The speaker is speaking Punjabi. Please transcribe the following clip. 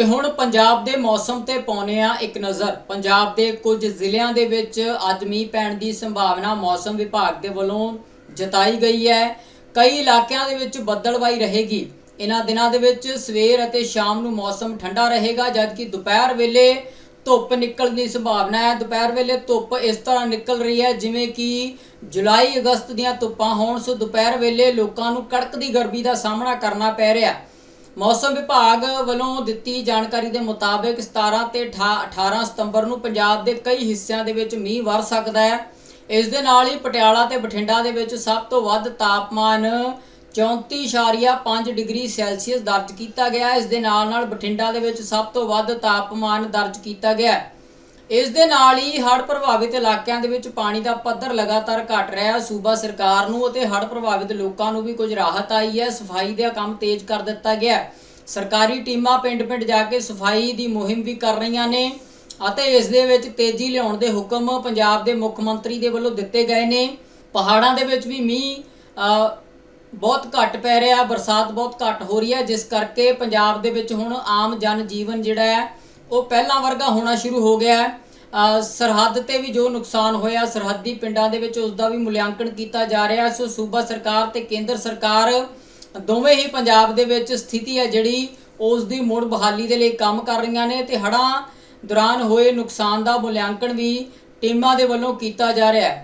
ਤੇ ਹੁਣ ਪੰਜਾਬ ਦੇ ਮੌਸਮ ਤੇ ਪਾਉਨੇ ਆ ਇੱਕ ਨਜ਼ਰ। ਪੰਜਾਬ ਦੇ ਕੁਝ ਜ਼ਿਲ੍ਹਿਆਂ ਦੇ ਵਿੱਚ ਅੱਜ ਮੀਂਹ ਪੈਣ ਦੀ ਸੰਭਾਵਨਾ ਮੌਸਮ ਵਿਭਾਗ ਦੇ ਵੱਲੋਂ ਜਤਾਈ ਗਈ ਹੈ। ਕਈ ਇਲਾਕਿਆਂ ਦੇ ਵਿੱਚ ਬੱਦਲਵਾਈ ਰਹੇਗੀ। ਇਹਨਾਂ ਦਿਨਾਂ ਦੇ ਵਿੱਚ ਸਵੇਰ ਅਤੇ ਸ਼ਾਮ ਨੂੰ ਮੌਸਮ ਠੰਡਾ ਰਹੇਗਾ, ਜਦਕਿ ਦੁਪਹਿਰ ਵੇਲੇ ਧੁੱਪ ਨਿਕਲਣ ਦੀ ਸੰਭਾਵਨਾ ਹੈ। ਦੁਪਹਿਰ ਵੇਲੇ ਧੁੱਪ ਇਸ ਤਰ੍ਹਾਂ ਨਿਕਲ ਰਹੀ ਹੈ ਜਿਵੇਂ ਕਿ ਜੁਲਾਈ ਅਗਸਤ ਦੀਆਂ ਧੁੱਪਾਂ ਹੋਣ, ਸੋ ਦੁਪਹਿਰ ਵੇਲੇ ਲੋਕਾਂ ਨੂੰ ਕੜਕਦੀ ਗਰਮੀ ਦਾ ਸਾਹਮਣਾ ਕਰਨਾ ਪੈ ਰਿਹਾ ਮੌਸਮ ਵਿਭਾਗ ਵੱਲੋਂ ਦਿੱਤੀ ਜਾਣਕਾਰੀ ਦੇ ਮੁਤਾਬਕ 17 ਤੇ 18 ਸਤੰਬਰ ਨੂੰ ਪੰਜਾਬ ਦੇ ਕਈ ਹਿੱਸਿਆਂ ਦੇ ਵਿੱਚ ਮੀਂਹ ਵਰ ਸਕਦਾ ਹੈ ਇਸ ਦੇ ਨਾਲ ਹੀ ਪਟਿਆਲਾ ਤੇ ਬਠਿੰਡਾ ਦੇ ਵਿੱਚ ਸਭ ਤੋਂ ਵੱਧ ਤਾਪਮਾਨ 34.5 ਡਿਗਰੀ ਸੈਲਸੀਅਸ ਦਰਜ ਕੀਤਾ ਗਿਆ ਇਸ ਦੇ ਨਾਲ ਨਾਲ ਬਠਿੰਡਾ ਦੇ ਵਿੱਚ ਸਭ ਤੋਂ ਵੱਧ ਤਾਪਮਾਨ ਦਰਜ ਕੀਤਾ ਗਿਆ ਹੈ। ਇਸ ਦੇ ਨਾਲ ਹੀ ਹੜ੍ਹ ਪ੍ਰਭਾਵਿਤ ਇਲਾਕਿਆਂ ਦੇ ਵਿੱਚ ਪਾਣੀ ਦਾ ਪੱਧਰ ਲਗਾਤਾਰ ਘਟ ਰਿਹਾ। ਹੈ ਸੂਬਾ ਸਰਕਾਰ ਨੂੰ ਅਤੇ ਹੜ੍ਹ ਪ੍ਰਭਾਵਿਤ ਲੋਕਾਂ ਨੂੰ ਵੀ ਕੁਝ ਰਾਹਤ ਆਈ ਹੈ। ਸਫ਼ਾਈ ਦਾ ਕੰਮ ਤੇਜ਼ ਕਰ ਦਿੱਤਾ ਗਿਆ ਹੈ। ਸਰਕਾਰੀ ਟੀਮਾਂ ਪਿੰਡ-ਪਿੰਡ ਜਾ ਕੇ ਸਫ਼ਾਈ ਦੀ ਮੁਹਿੰਮ ਵੀ ਕਰ ਰਹੀਆਂ ਨੇ ਅਤੇ ਇਸ ਦੇ ਵਿੱਚ ਤੇਜ਼ੀ ਲਿਆਉਣ ਦੇ ਹੁਕਮ ਪੰਜਾਬ ਦੇ ਮੁੱਖ ਮੰਤਰੀ ਦੇ ਵੱਲੋਂ ਦਿੱਤੇ ਗਏ ਨੇ। ਪਹਾੜਾਂ ਦੇ ਵਿੱਚ ਵੀ ਮੀਂਹ ਬਹੁਤ ਘੱਟ ਪੈ ਰਿਹਾ। ਬਰਸਾਤ ਬਹੁਤ ਘੱਟ ਹੋ ਰਹੀ ਹੈ। ਜਿਸ ਕਰਕੇ ਪੰਜਾਬ ਦੇ ਵਿੱਚ ਹੁਣ ਆਮ ਜਨ ਜੀਵਨ ਜਿਹੜਾ ਹੈ ਉਹ ਪਹਿਲਾਂ ਵਰਗਾ ਹੋਣਾ ਸ਼ੁਰੂ ਹੋ ਗਿਆ ਹੈ। ਸਰਹੱਦ ਤੇ ਵੀ ਜੋ ਨੁਕਸਾਨ ਹੋਇਆ, ਸਰਹੱਦੀ ਪਿੰਡਾਂ ਦੇ ਵਿੱਚ ਉਸ ਦਾ ਵੀ ਮੁਲਾਂਕਣ ਕੀਤਾ ਜਾ ਰਿਹਾ ਸੋ ਸੂਬਾ ਸਰਕਾਰ ਤੇ ਕੇਂਦਰ ਸਰਕਾਰ, ਦੋਵੇਂ ਹੀ ਪੰਜਾਬ ਦੇ ਵਿੱਚ ਸਥਿਤੀ ਹੈ ਜਿਹੜੀ ਉਸ ਦੀ ਮੁੜ ਬਹਾਲੀ ਦੇ ਲਈ ਕੰਮ ਕਰ ਰਹੀਆਂ ਨੇ ਤੇ ਹੜ੍ਹਾਂ ਦੌਰਾਨ ਹੋਏ ਨੁਕਸਾਨ ਦਾ ਮੁਲਾਂਕਣ ਵੀ ਟੀਮਾਂ ਦੇ ਵੱਲੋਂ ਕੀਤਾ ਜਾ ਰਿਹਾ ਹੈ।